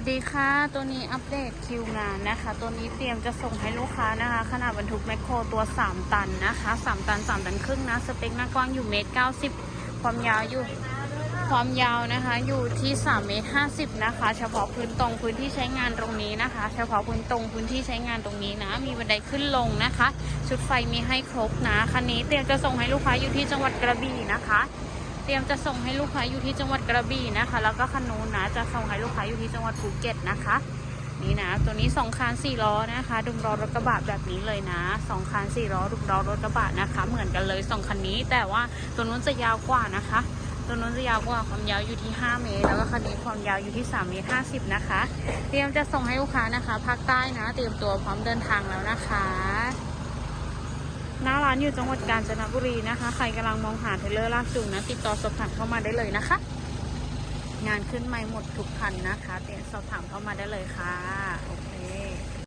วัสดีค่ะ ตัวนี้อัปเดตคิวงานนะคะ ตัวนี้เตรียมจะส่งให้ลูกค้านะคะ ขนาดบรรทุกแมคโครตัว 3 ตันนะคะ 3 ตัน 3 ตันครึ่งนะ สเปคหน้ากว้างอยู่เมตร 90 ความยาวอยู่ ความยาวนะคะอยู่ที่ 3 เมตร 50 นะคะ เฉพาะพื้นตรงพื้นที่ใช้งานตรงนี้นะคะ เฉพาะพื้นตรงพื้นที่ใช้งานตรงนี้นะ มีบันไดขึ้นลงนะคะ ชุดไฟมีให้ครบนะ คันนี้เตรียมจะส่งให้ลูกค้าอยู่ที่จังหวัดกระบี่นะคะ เตรียมจะส่งให้ลูกค้าอยู่ที่จังหวัดกระบี่นะคะ แล้วก็คันนู้นนะจะส่งให้ลูกค้าอยู่ที่จังหวัดภูเก็ตนะคะนี่นะ ตัวนี้สองคันสี่ล้อนะคะ ดุมล้อรถกระบะแบบนี้เลยนะสองคันสี่ล้อดุมล้อรถกระบะนะคะ เหมือนกันเลยสองคันนี้ แต่ว่าตัวนู้นจะยาวกว่านะคะ ตัวนู้นจะยาวกว่าความยาวอยู่ที่ 5 เมตร แล้วก็คันนี้ความยาวอยู่ที่3เมตร50 นะคะ เตรียมจะส่งให้ลูกค้านะคะภาคใต้นะ เตรียมตัวพร้อมเดินทางแล้วนะคะานอยู่จังหวัดกาญจนบุรีนะคะ ใครกำลังมองหาเทรลเลอร์ลากจูงนะ ติดต่อสอบถามเข้ามาได้เลยนะคะ งานขึ้นใหม่หมดทุกคันนะคะเตียสอบถามเข้ามาได้เลยค่ะ โอเค